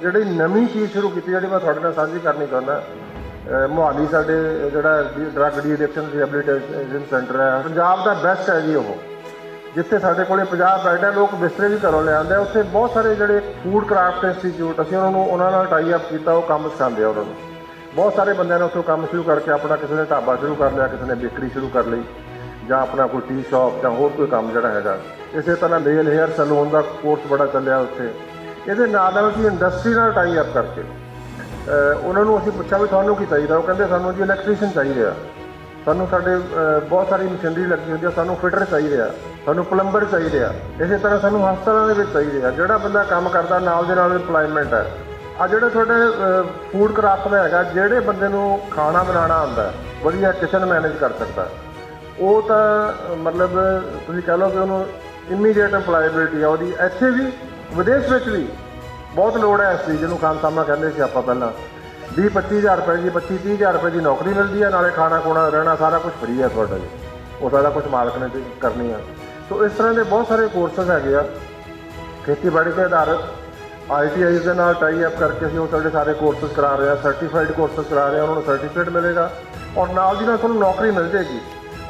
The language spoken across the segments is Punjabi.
ਜਿਹੜੀ ਨਵੀਂ ਚੀਜ਼ ਸ਼ੁਰੂ ਕੀਤੀ ਜਿਹੜੀ ਮੈਂ ਤੁਹਾਡੇ ਨਾਲ ਸਾਂਝੀ ਕਰਨੀ ਚਾਹੁੰਦਾ, ਅਹ ਮੁਹਾਲੀ ਸਾਡੇ ਜਿਹੜਾ drug de addiction rehabilitation centre ਹੈ, ਪੰਜਾਬ ਦਾ ਬੈਸਟ ਹੈ ਜੀ ਉਹ। ਜਿੱਥੇ ਸਾਡੇ ਕੋਲੇ 50 ਬੈੱਡ ਹੈ, ਲੋਕ ਬਿਸਤਰੇ ਵੀ ਘਰੋਂ ਲਿਆਉਂਦੇ ਆ, ਉੱਥੇ ਬਹੁਤ ਸਾਰੇ ਜਿਹੜੇ ਫੂਡ ਕਰਾਫਟ ਇੰਸਟੀਚਿਊਟ ਅਸੀਂ ਉਹਨਾਂ ਨੂੰ ਉਹਨਾਂ ਨਾਲ ਟਾਈ ਅਪ ਕੀਤਾ, ਉਹ ਕੰਮ ਸਿਖਾਉਂਦੇ ਆ ਉਹਨਾਂ ਨੂੰ। ਬਹੁਤ ਸਾਰੇ ਬੰਦਿਆਂ ਨੇ ਉੱਥੋਂ ਕੰਮ ਸ਼ੁਰੂ ਕਰਕੇ ਆਪਣਾ ਕਿਸੇ ਨੇ ਢਾਬਾ ਸ਼ੁਰੂ ਕਰ ਲਿਆ, ਕਿਸੇ ਨੇ ਬੇਕਰੀ ਸ਼ੁਰੂ ਕਰ ਲਈ, ਜਾਂ ਆਪਣਾ ਕੋਈ ਟੀ ਸ਼ਾਪ ਜਾਂ ਹੋਰ ਕੋਈ ਕੰਮ ਜਿਹੜਾ ਹੈਗਾ। ਇਸੇ ਤਰ੍ਹਾਂ ਨੇਲ ਹੇਅਰ ਸੈਲੂਨ ਦਾ ਕੋਰਸ ਬੜਾ ਚੱਲਿਆ ਉੱਥੇ। ਇਹਦੇ ਨਾਲ ਨਾਲ ਅਸੀਂ ਇੰਡਸਟਰੀ ਨਾਲ ਟਾਈ ਅਪ ਕਰਕੇ ਉਹਨਾਂ ਨੂੰ ਅਸੀਂ ਪੁੱਛਿਆ ਵੀ ਤੁਹਾਨੂੰ ਕੀ ਚਾਹੀਦਾ? ਉਹ ਕਹਿੰਦੇ ਸਾਨੂੰ ਜੀ ਇਲੈਕਟ੍ਰੀਸ਼ੀਅਨ ਚਾਹੀਦੇ ਆ। ਸਾਨੂੰ ਸਾਡੇ ਬਹੁਤ ਸਾਰੀ ਮਸ਼ੀਨਰੀ ਲੱਗੀ ਹੁੰਦੀ ਆ, ਸਾਨੂੰ ਫਿਟਰ ਚਾਹੀਦੇ ਆ, ਸਾਨੂੰ ਪਲੰਬਰ ਚਾਹੀਦੇ ਆ। ਇਸੇ ਤਰ੍ਹਾਂ ਸਾਨੂੰ ਹਸਪਤਾਲਾਂ ਦੇ ਵਿੱਚ ਚਾਹੀਦੇ ਆ। ਜਿਹੜਾ ਬੰਦਾ ਕੰਮ ਕਰਦਾ, ਨਾਲ ਦੇ ਨਾਲ EMPLOYMENT ਹੈ ਆ ਜਿਹੜਾ ਤੁਹਾਡੇ ਫੂਡ ਕਰਾਫਟ ਦਾ ਹੈਗਾ, ਜਿਹੜੇ ਬੰਦੇ ਨੂੰ ਖਾਣਾ ਬਣਾਉਣਾ ਆਉਂਦਾ, ਵਧੀਆ ਕਿਚਨ ਮੈਨੇਜ ਕਰ ਸਕਦਾ। ਉਹ ਤਾਂ ਮਤਲਬ ਤੁਸੀਂ ਕਹ ਲਓ ਕਿ ਉਹਨੂੰ ਇਮੀਡੀਏਟ EMPLOYABILITY ਆ, ਉਹਦੀ ਇੱਥੇ ਵੀ ਵਿਦੇਸ਼ ਵਿੱਚ ਵੀ ਬਹੁਤ ਲੋੜ ਹੈ ਇਸ ਚੀਜ਼ ਨੂੰ ਖਾਨ ਸਾਮਾ ਕਹਿੰਦੇ ਸੀ ਆਪਾਂ ਪਹਿਲਾਂ। 20 25000 ਰੁਪਏ ਦੀ 25 30000 ਰੁਪਏ ਦੀ ਨੌਕਰੀ ਮਿਲਦੀ ਹੈ ਨਾਲੇ ਖਾਣਾ ਖੋਣਾ, ਰਹਿਣਾ ਸਾਰਾ ਕੁਝ ਫ੍ਰੀ ਹੈ ਤੁਹਾਡਾ ਜੀ ਉਹ ਸਾਰਾ ਕੁਝ ਮਾਲਕ ਨੇ ਕਰਨੀ ਆ। ਸੋ ਇਸ ਤਰ੍ਹਾਂ ਦੇ ਬਹੁਤ ਸਾਰੇ ਕੋਰਸਸ ਹੈਗੇ ਆ। ਖੇਤੀਬਾੜੀ ਤੇ ਆਧਾਰਿਤ ਆਈਟੀਆਈ ਦੇ ਨਾਲ ਟਾਈ ਅਪ ਕਰਕੇ ਅਸੀਂ ਉਹ ਸਾਡੇ ਸਾਰੇ ਕੋਰਸਸ ਕਰਾ ਰਹੇ ਹਾਂ ਸਰਟੀਫਾਈਡ ਕੋਰਸਸ ਕਰਾ ਰਹੇ ਹਾਂ ਉਹਨਾਂ ਨੂੰ ਸਰਟੀਫਿਕੇਟ ਮਿਲੇਗਾ। ਔਰ ਨਾਲ ਦੀ ਨਾਲ ਤੁਹਾਨੂੰ ਨੌਕਰੀ ਮਿਲ ਜੇਗੀ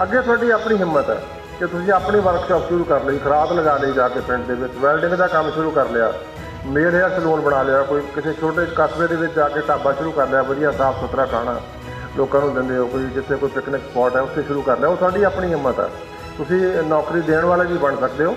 ਅੱਗੇ ਤੁਹਾਡੀ ਆਪਣੀ ਹਿੰਮਤ ਹੈ। ਕਿ ਤੁਸੀਂ ਆਪਣੀ ਵਰਕਸ਼ਾਪ ਸ਼ੁਰੂ ਕਰ ਲਈ ਖਰਾਦ ਲਗਾ ਲਈ ਜਾ ਕੇ ਪਿੰਡ ਦੇ ਵਿੱਚ। ਵੈਲਡਿੰਗ ਦਾ ਕੰਮ ਸ਼ੁਰੂ ਕਰ ਲਿਆ। ਮੇਲ ਹੇਅਰ ਸਲੂਨ ਬਣਾ ਲਿਆ। ਕੋਈ ਕਿਸੇ ਛੋਟੇ ਕਸਬੇ ਦੇ ਵਿੱਚ ਜਾ ਕੇ ਢਾਬਾ ਸ਼ੁਰੂ ਕਰ ਲਿਆ, ਵਧੀਆ ਸਾਫ਼ ਸੁਥਰਾ ਖਾਣਾ ਲੋਕਾਂ ਨੂੰ ਦਿੰਦੇ ਹੋ। ਕੋਈ ਜਿੱਥੇ ਕੋਈ ਪਿਕਨਿਕ ਸਪੌਟ ਹੈ, ਉੱਥੇ ਸ਼ੁਰੂ ਕਰ ਲਿਆ। ਉਹ ਤੁਹਾਡੀ ਆਪਣੀ ਹਿੰਮਤ ਹੈ ਤੁਸੀਂ ਨੌਕਰੀ ਦੇਣ ਵਾਲੇ ਵੀ ਬਣ ਸਕਦੇ ਹੋ।